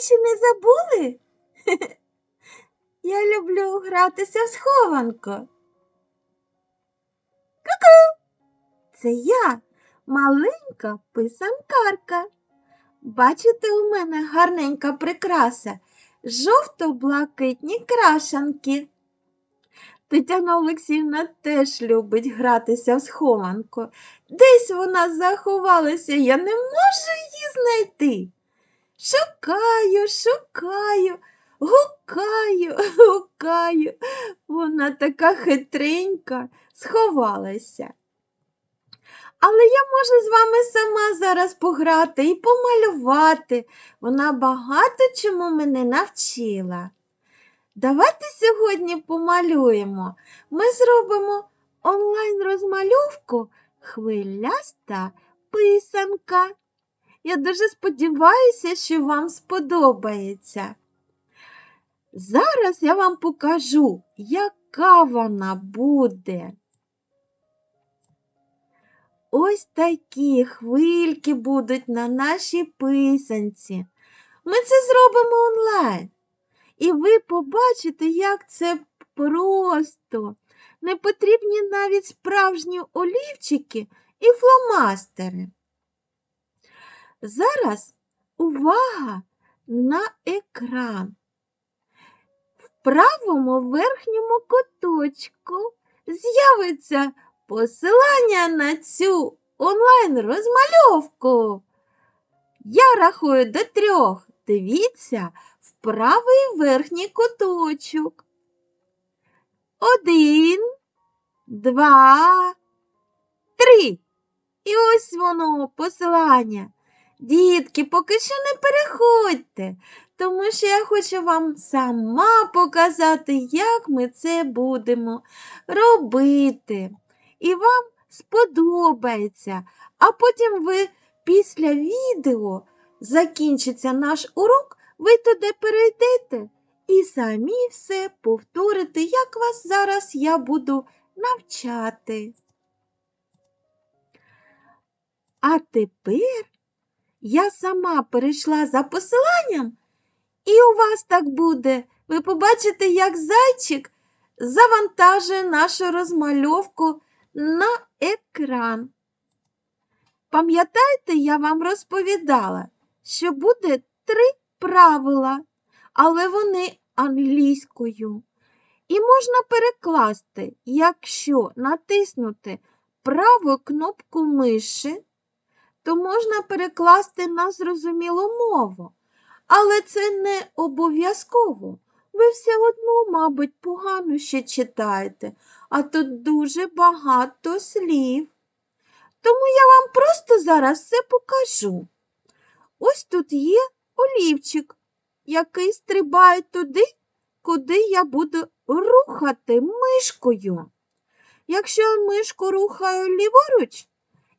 ще не забули? Я люблю гратися в схованку. Ку-ку! Це я, маленька писанкарка. Бачите, у мене гарненька прикраса, жовто-блакитні крашанки. Тетяна Олексіївна теж любить гратися в схованку. Десь вона заховалася, я не можу її знайти. Шукаю, шукаю, гукаю, гукаю. Вона така хитренька, сховалася. Але я можу з вами сама зараз пограти і помалювати. Вона багато чому мене навчила. Давайте сьогодні помалюємо. Ми зробимо онлайн-розмальовку хвиляста писанка. Я дуже сподіваюся, що вам сподобається. Зараз я вам покажу, яка вона буде. Ось такі хвильки будуть на нашій писанці. Ми це зробимо онлайн. І ви побачите, як це просто. Не потрібні навіть справжні олівчики і фломастери. Зараз увага на екран. В правому верхньому куточку з'явиться посилання на цю онлайн-розмальовку. Я рахую до трьох. Дивіться в правий верхній куточок. Один, два, три. І ось воно посилання. Дітки, поки що не переходьте, тому що я хочу вам сама показати, як ми це будемо робити. І вам сподобається. А потім ви після відео закінчиться наш урок, ви туди перейдете і самі все повторите, як вас зараз я буду навчати. А тепер я сама перейшла за посиланням, і у вас так буде. Ви побачите, як зайчик завантажує нашу розмальовку на екран. Пам'ятаєте, я вам розповідала, що буде три правила, але вони англійською. І можна перекласти, якщо натиснути праву кнопку миші, то можна перекласти на зрозумілу мову. Але це не обов'язково. Ви все одно, мабуть, погано ще читаєте, а тут дуже багато слів. Тому я вам просто зараз все покажу. Ось тут є олівчик, який стрибає туди, куди я буду рухати мишкою. Якщо мишку рухаю ліворуч,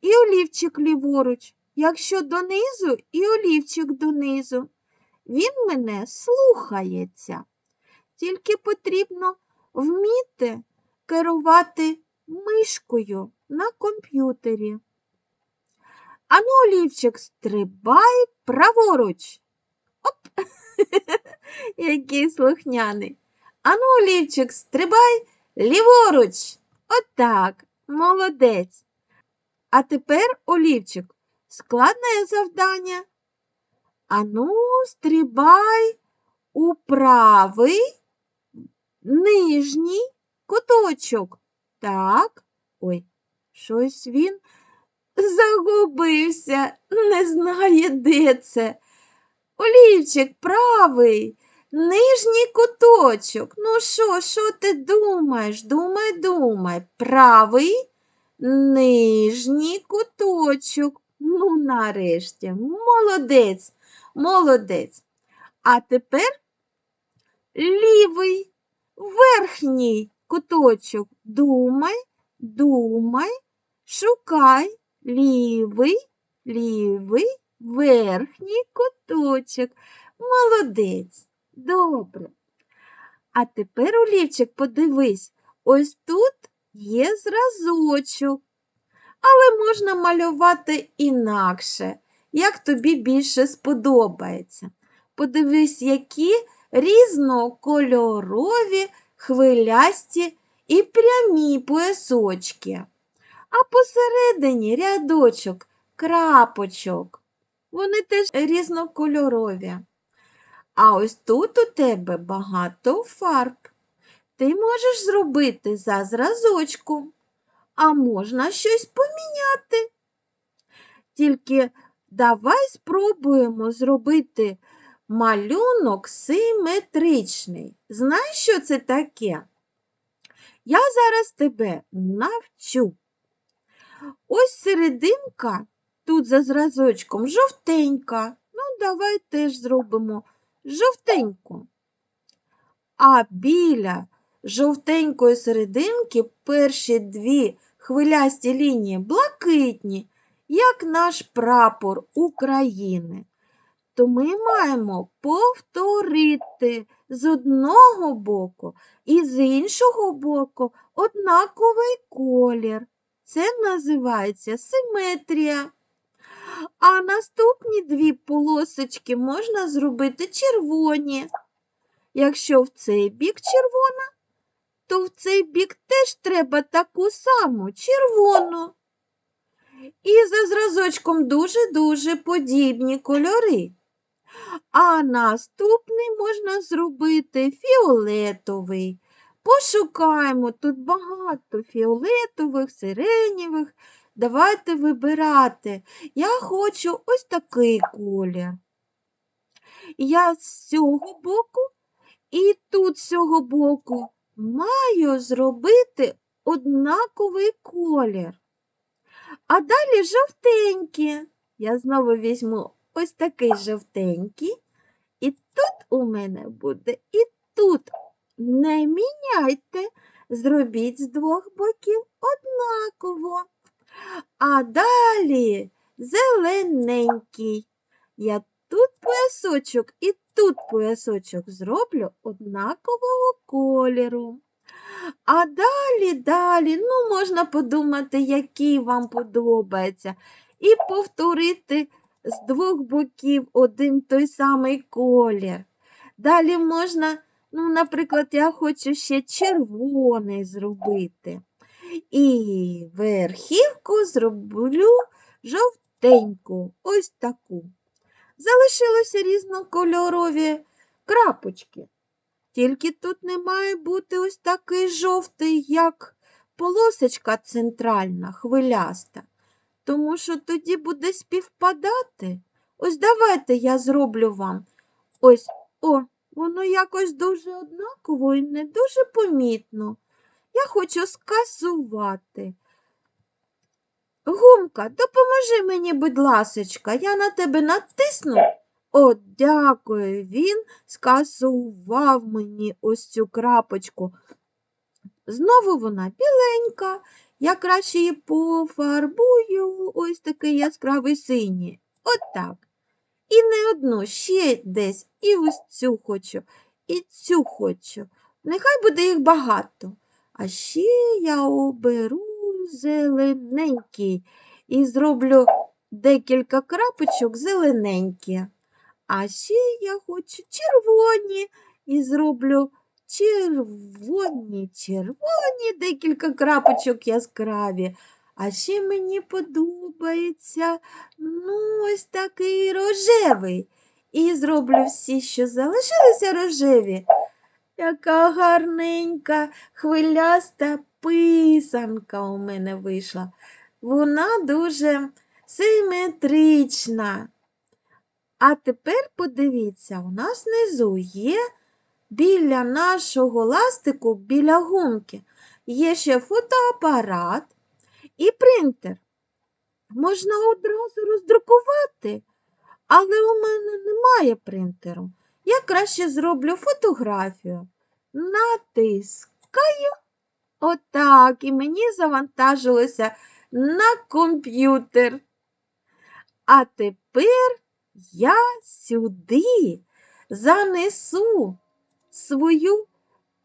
і олівчик ліворуч, якщо донизу, і олівчик донизу. Він мене слухається. Тільки потрібно вміти керувати мишкою на комп'ютері. Ану, олівчик, стрибай праворуч. Оп! Який слухняний. Ану, олівчик, стрибай ліворуч. Отак, молодець. А тепер, олівчик, складне завдання. Ану, стрибай у правий нижній куточок. Так, ой, щось він загубився, не знає, де це. Олівчик, правий, нижній куточок. Ну що, що ти думаєш? Думай, думай. Правий нижній куточок. Ну, нарешті, молодець, молодець. А тепер лівий верхній куточок. Думай, думай, шукай лівий, лівий верхній куточок. Молодець. Добре. А тепер, Олівчик, подивись, ось тут є зразочок. Але можна малювати інакше, як тобі більше сподобається. Подивись, які різнокольорові, хвилясті і прямі поясочки. А посередині рядочок крапочок. Вони теж різнокольорові. А ось тут у тебе багато фарб. Ти можеш зробити за зразочком, а можна щось поміняти. Тільки давай спробуємо зробити малюнок симетричний. Знаєш, що це таке? Я зараз тебе навчу. Ось серединка тут за зразочком жовтенька. Ну, давай теж зробимо жовтеньку. А біля жовтенької серединки перші дві хвилясті лінії блакитні, як наш прапор України. То ми маємо повторити з одного боку і з іншого боку однаковий колір. Це називається симетрія. А наступні дві полосочки можна зробити червоні. Якщо в цей бік червона, то в цей бік теж треба таку саму червону. І за зразочком дуже-дуже подібні кольори. А наступний можна зробити фіолетовий. Пошукаємо тут багато фіолетових, сиренєвих. Давайте вибирати. Я хочу ось такий колір. Я з цього боку і тут з цього боку маю зробити однаковий колір. А далі жовтенькі. Я знову візьму ось такий жовтенький. І тут у мене буде, і тут. Не міняйте, зробіть з двох боків однаково. А далі зелененький. Я тут поясочок і тут поясочок зроблю однакового кольору. А далі, далі, ну, можна подумати, який вам подобається, і повторити з двох боків один той самий колір. Далі можна, ну, наприклад, я хочу ще червоний зробити. І верхівку зроблю жовтеньку, ось таку. Залишилися різнокольорові крапочки. Тільки тут не має бути ось такий жовтий, як полосочка центральна, хвиляста, тому що тоді буде співпадати. Ось давайте я зроблю вам. Ось, о, воно якось дуже однаково і не дуже помітно. Я хочу скасувати. Гумка, допоможи мені, будь ласочка, я на тебе натисну. О, дякую, він скасував мені ось цю крапочку. Знову вона біленька, я краще її пофарбую ось такий яскравий синій. Отак. І не одну, ще десь, і ось цю хочу, і цю хочу. Нехай буде їх багато. А ще я оберу зелененький і зроблю декілька крапочок зелененькі. А ще я хочу червоні і зроблю червоні, червоні, декілька крапочок яскраві. А ще мені подобається ну, ось такий рожевий. І зроблю всі, що залишилися рожеві. Яка гарненька, хвиляста писанка у мене вийшла. Вона дуже симетрична. А тепер подивіться, у нас внизу є біля нашого ластику, біля гумки, є ще фотоапарат і принтер. Можна одразу роздрукувати, але у мене немає принтеру. Я краще зроблю фотографію. Натискаю отак, і мені завантажилося на комп'ютер. А тепер я сюди занесу свою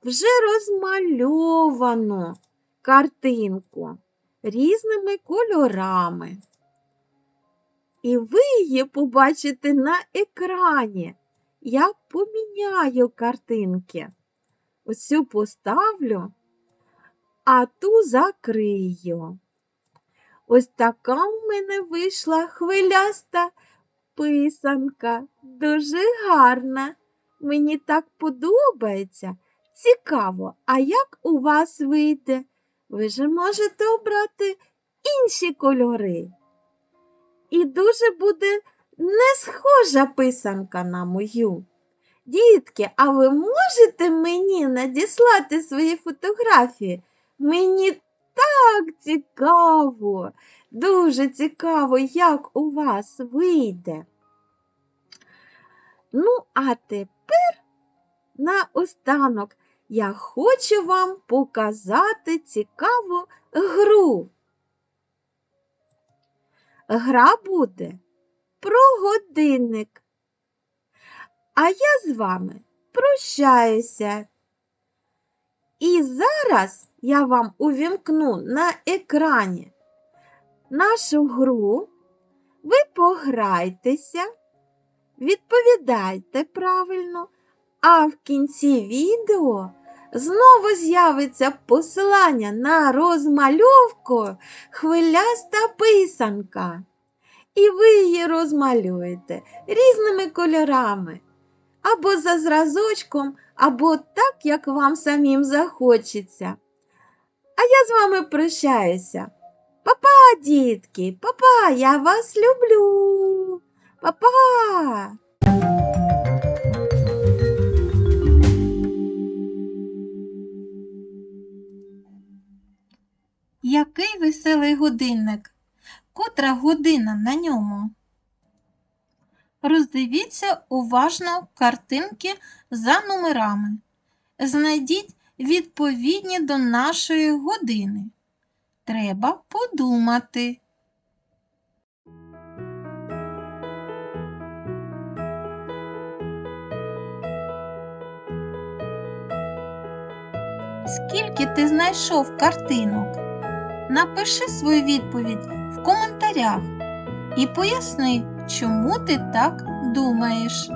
вже розмальовану картинку різними кольорами. І ви її побачите на екрані. я поміняю картинки. Ось цю поставлю, а ту закрию. Ось така в мене вийшла хвиляста писанка. Дуже гарна. Мені так подобається. Цікаво, а як у вас вийде? Ви ж можете обрати інші кольори. І дуже буде не схожа писанка на мою. Дітки, а ви можете мені надіслати свої фотографії? Мені так цікаво, дуже цікаво, як у вас вийде. Ну, а тепер наостанок я хочу вам показати цікаву гру. Гра буде про годинник. А я з вами прощаюся. І зараз я вам увімкну на екрані нашу гру. Ви пограйтеся, відповідайте правильно, а в кінці відео знову з'явиться посилання на розмальовку хвиляста писанка. І ви її розмалюєте різними кольорами, або за зразочком, або так, як вам самим захочеться. А я з вами прощаюся. Папа, дітки, папа, я вас люблю. Папа. Який веселий годинник? Котра година на ньому? Роздивіться уважно картинки за номерами. Знайдіть відповідні до нашої години. Треба подумати. Скільки ти знайшов картинок? Напиши свою відповідь в коментарях і поясни, чому ти так думаєш.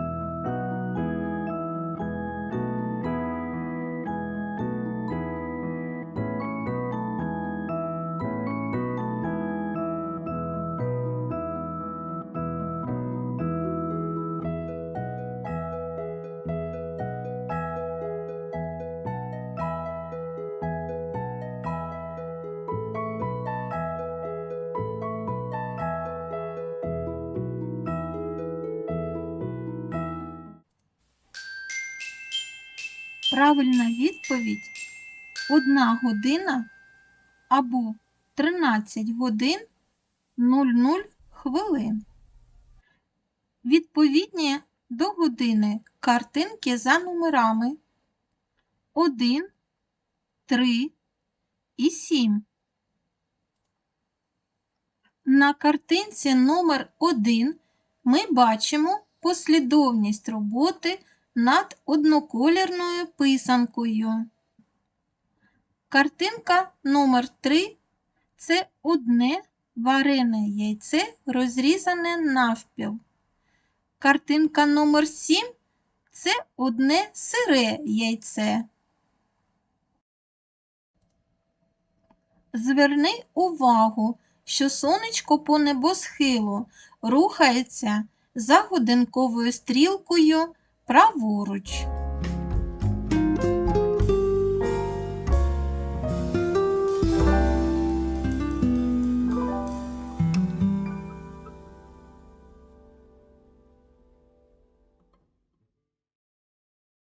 Правильна відповідь 1 година або 13 годин 00 хвилин. Відповідні до години картинки за номерами 1, 3 і 7. На картинці номер 1 ми бачимо послідовність роботи над одноколірною писанкою. Картинка номер 3 це одне варене яйце, розрізане навпіл. Картинка номер 7 це одне сире яйце. Зверни увагу, що сонечко по небосхилу рухається за годинковою стрілкою праворуч.